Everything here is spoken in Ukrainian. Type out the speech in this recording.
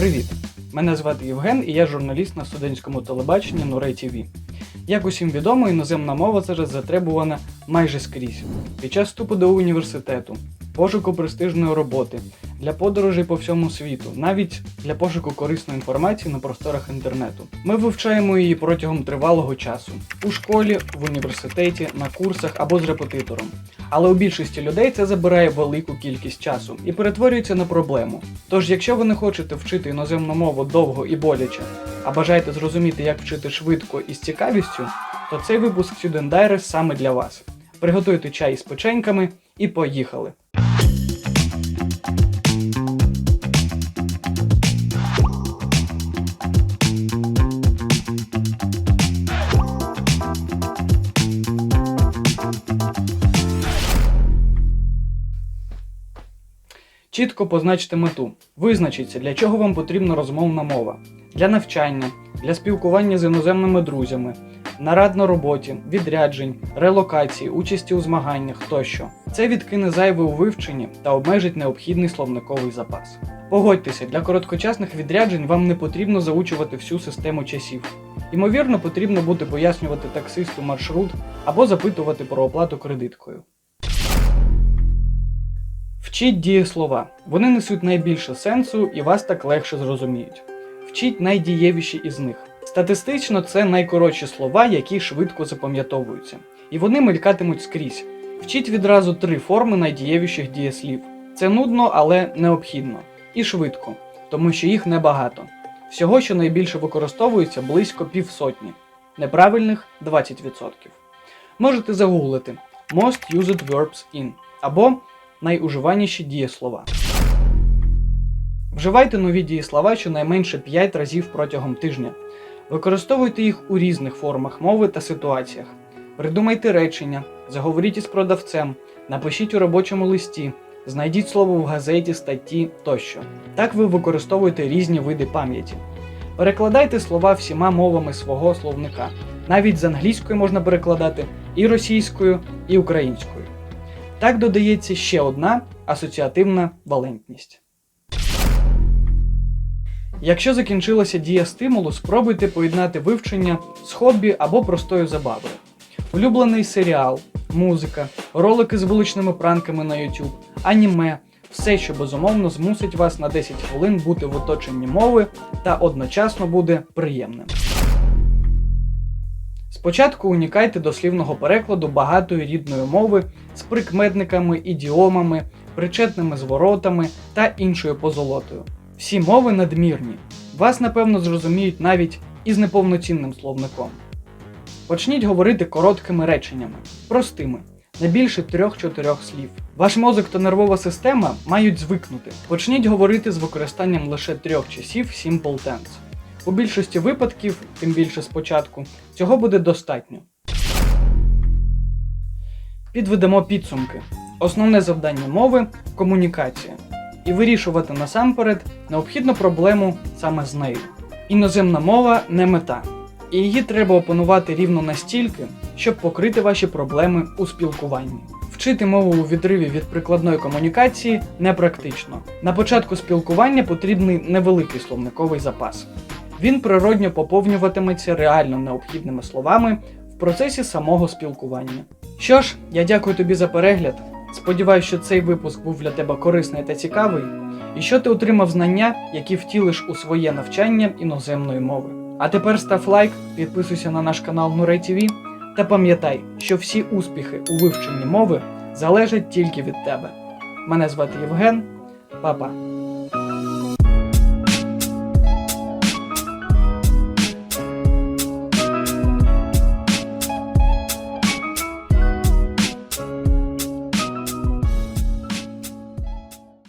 Привіт! Мене звати Євген і я журналіст на студентському телебаченні Нурей ТВ. Як усім відомо, іноземна мова зараз затребувана майже скрізь під час вступу до університету, пошуку престижної роботи, для подорожей по всьому світу, навіть для пошуку корисної інформації на просторах інтернету. Ми вивчаємо її протягом тривалого часу у школі, в університеті, на курсах або з репетитором. Але у більшості людей це забирає велику кількість часу і перетворюється на проблему. Тож, якщо ви не хочете вчити іноземну мову довго і боляче, а бажаєте зрозуміти, як вчити швидко і з цікавістю, то цей випуск Student Diaries саме для вас. Приготуйте чай з печеньками і поїхали! Чітко позначте мету. Визначіться, для чого вам потрібна розмовна мова. Для навчання, для спілкування з іноземними друзями, нарад на роботі, відряджень, релокації, участі у змаганнях тощо. Це відкине зайве у вивченні та обмежить необхідний словниковий запас. Погодьтеся, для короткочасних відряджень вам не потрібно заучувати всю систему часів. Ймовірно, потрібно буде пояснювати таксисту маршрут або запитувати про оплату кредиткою. Вчіть дієслова. Вони несуть найбільше сенсу і вас так легше зрозуміють. Вчіть найдієвіші із них. Статистично це найкоротші слова, які швидко запам'ятовуються. І вони мелькатимуть скрізь. Вчіть відразу три форми найдієвіших дієслів. Це нудно, але необхідно. І швидко, тому що їх небагато. Всього, що найбільше використовується, близько півсотні. Неправильних 20%. Можете загуглити Most used verbs in або найуживаніші дієслова. Вживайте нові дієслова щонайменше 5 разів протягом тижня. Використовуйте їх у різних формах мови та ситуаціях. Придумайте речення, заговоріть із продавцем, напишіть у робочому листі, знайдіть слово в газеті, статті тощо. Так ви використовуєте різні види пам'яті. Перекладайте слова всіма мовами свого словника. Навіть з англійської можна перекладати і російською, і українською. Так додається ще одна асоціативна валентність. Якщо закінчилася дія стимулу, спробуйте поєднати вивчення з хобі або простою забавою. Улюблений серіал, музика, ролики з вуличними пранками на YouTube, аніме все, що безумовно змусить вас на 10 хвилин бути в оточенні мови та одночасно буде приємним. Спочатку унікайте дослівного перекладу багатої рідної мови з прикметниками, ідіомами, причетними зворотами та іншою позолотою. Всі мови надмірні. Вас, напевно, зрозуміють навіть із неповноцінним словником. Почніть говорити короткими реченнями, простими, не більше 3-4 слів. Ваш мозок та нервова система мають звикнути. Почніть говорити з використанням лише трьох часів Simple Tense. У більшості випадків, тим більше спочатку, цього буде достатньо. Підведемо підсумки. Основне завдання мови комунікація. І вирішувати насамперед необхідну проблему саме з нею. Іноземна мова не мета, і її треба опанувати рівно настільки, щоб покрити ваші проблеми у спілкуванні. Вчити мову у відриві від прикладної комунікації непрактично. На початку спілкування потрібний невеликий словниковий запас. Він природньо поповнюватиметься реально необхідними словами в процесі самого спілкування. Що ж, я дякую тобі за перегляд. Сподіваюсь, що цей випуск був для тебе корисний та цікавий, і що ти отримав знання, які втілиш у своє навчання іноземної мови. А тепер став лайк, підписуйся на наш канал Нурей ТВ та пам'ятай, що всі успіхи у вивченні мови залежать тільки від тебе. Мене звати Євген, Па-па.